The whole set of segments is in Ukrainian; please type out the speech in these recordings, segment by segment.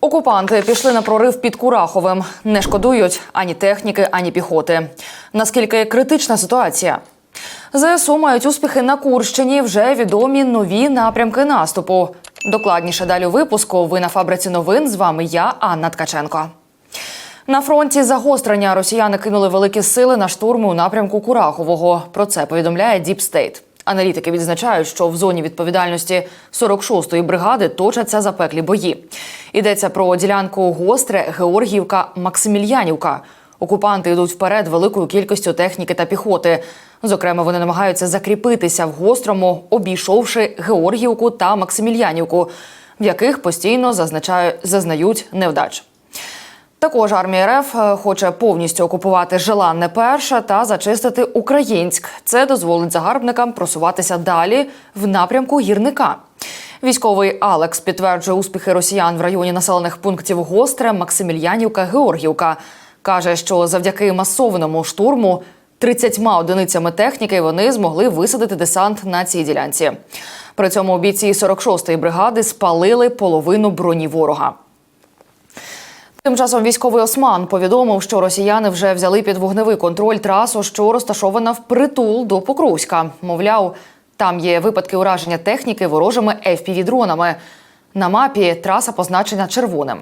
Окупанти пішли на прорив під Кураховим. Не шкодують ані техніки, ані піхоти. Наскільки критична ситуація? ЗСУ мають успіхи на Курщині. Вже відомі нові напрямки наступу. Докладніше далі випуску. Ви на фабриці новин. З вами я, Анна Ткаченко. На фронті загострення росіяни кинули великі сили на штурми у напрямку Курахового. Про це повідомляє State. Аналітики відзначають, що в зоні відповідальності 46-ї бригади точаться запеклі бої. Йдеться про ділянку Гостре, Георгіївка, Максимільянівка. Окупанти йдуть вперед великою кількістю техніки та піхоти. Зокрема, вони намагаються закріпитися в гострому, обійшовши Георгіївку та Максимільянівку, в яких постійно зазнають невдач. Також армія РФ е, хоче повністю окупувати Желанне перше та зачистити Українськ. Це дозволить загарбникам просуватися далі в напрямку гірника. Військовий Алекс підтверджує успіхи росіян в районі населених пунктів Гостре, Максимільянівка, Георгівка. каже, що завдяки масованому штурму 30 одиницями техніки вони змогли висадити десант на цій ділянці. При цьому бійці 46-ї бригади спалили половину броні ворога. Тим часом військовий Осман повідомив, що росіяни вже взяли під вогневий контроль трасу, що розташована впритул до Покровська. Мовляв, там є випадки ураження техніки ворожими FPV-дронами. На мапі траса позначена червоним.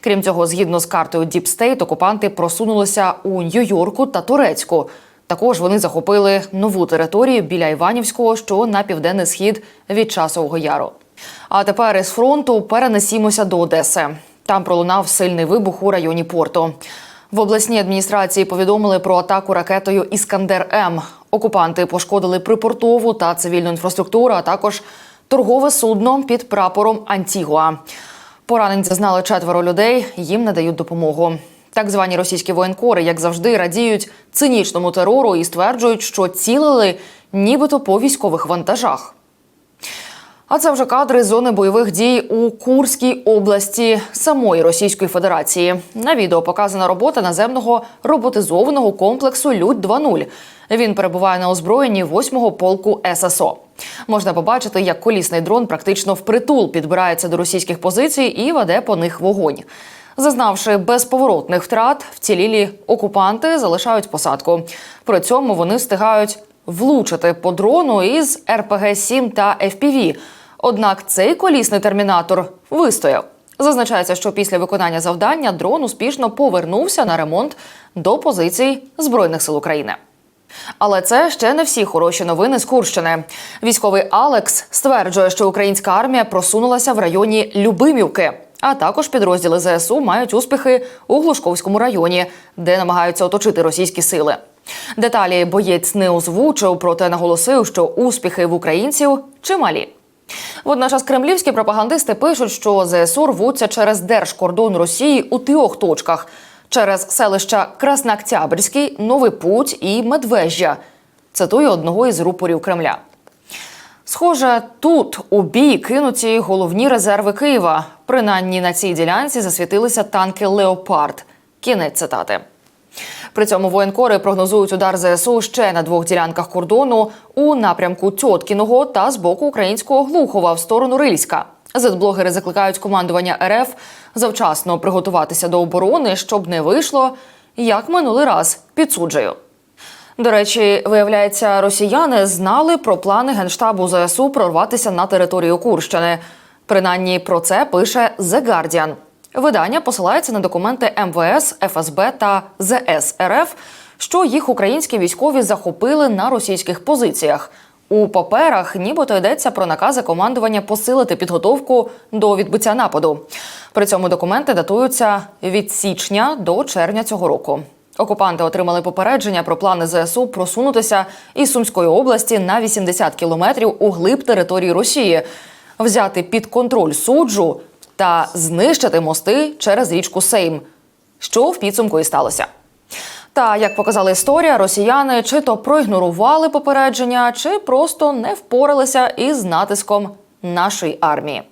Крім цього, згідно з картою State, окупанти просунулися у Нью-Йорку та Турецьку. Також вони захопили нову територію біля Іванівського, що на південний схід від часового яру. А тепер із фронту перенесімося до Одеси. Там пролунав сильний вибух у районі порту. В обласній адміністрації повідомили про атаку ракетою Іскандер М. Окупанти пошкодили припортову та цивільну інфраструктуру, а також торгове судно під прапором Антігуа. Поранень зазнали четверо людей, їм надають допомогу. Так звані російські воєнкори, як завжди, радіють цинічному терору і стверджують, що цілили нібито по військових вантажах. А це вже кадри зони бойових дій у Курській області самої Російської Федерації. На відео показана робота наземного роботизованого комплексу Людь 2.0. Він перебуває на озброєнні 8-го полку ССО. Можна побачити, як колісний дрон практично впритул підбирається до російських позицій і веде по них вогонь. Зазнавши безповоротних втрат, вцілілі окупанти залишають посадку. При цьому вони встигають влучити по дрону із РПГ-7 та FPV. Однак цей колісний термінатор вистояв. Зазначається, що після виконання завдання дрон успішно повернувся на ремонт до позицій Збройних сил України. Але це ще не всі хороші новини з Курщини. Військовий Алекс стверджує, що українська армія просунулася в районі Любимівки. А також підрозділи ЗСУ мають успіхи у Глушковському районі, де намагаються оточити російські сили. Деталі боєць не озвучив, проте наголосив, що успіхи в українців чималі. Водночас кремлівські пропагандисти пишуть, що ЗСУ рвуться через держкордон Росії у трьох точках: через селища Краснооктябрьський, Новий Путь і Медвежжя. Цитую одного із рупорів Кремля. Схоже, тут у бій кинуті головні резерви Києва. Принаймні на цій ділянці засвітилися танки Леопард. Кінець цитати. При цьому воєнкори прогнозують удар ЗСУ ще на двох ділянках кордону у напрямку Тьоткіного та з боку українського Глухова в сторону Рильська. Зетблогери закликають командування РФ завчасно приготуватися до оборони, щоб не вийшло, як минулий раз підсуджую. До речі, виявляється, росіяни знали про плани генштабу ЗСУ прорватися на територію Курщини. Принаймні про це пише The Guardian. Видання посилається на документи МВС, ФСБ та ЗС РФ, що їх українські військові захопили на російських позиціях. У паперах нібито йдеться про накази командування посилити підготовку до відбиття нападу. При цьому документи датуються від січня до червня цього року. Окупанти отримали попередження про плани ЗСУ просунутися із Сумської області на 80 кілометрів у глиб території Росії, взяти під контроль суджу та знищити мости через річку Сейм, що в підсумку і сталося. Та як показала історія, росіяни чи то проігнорували попередження, чи просто не впоралися із натиском нашої армії.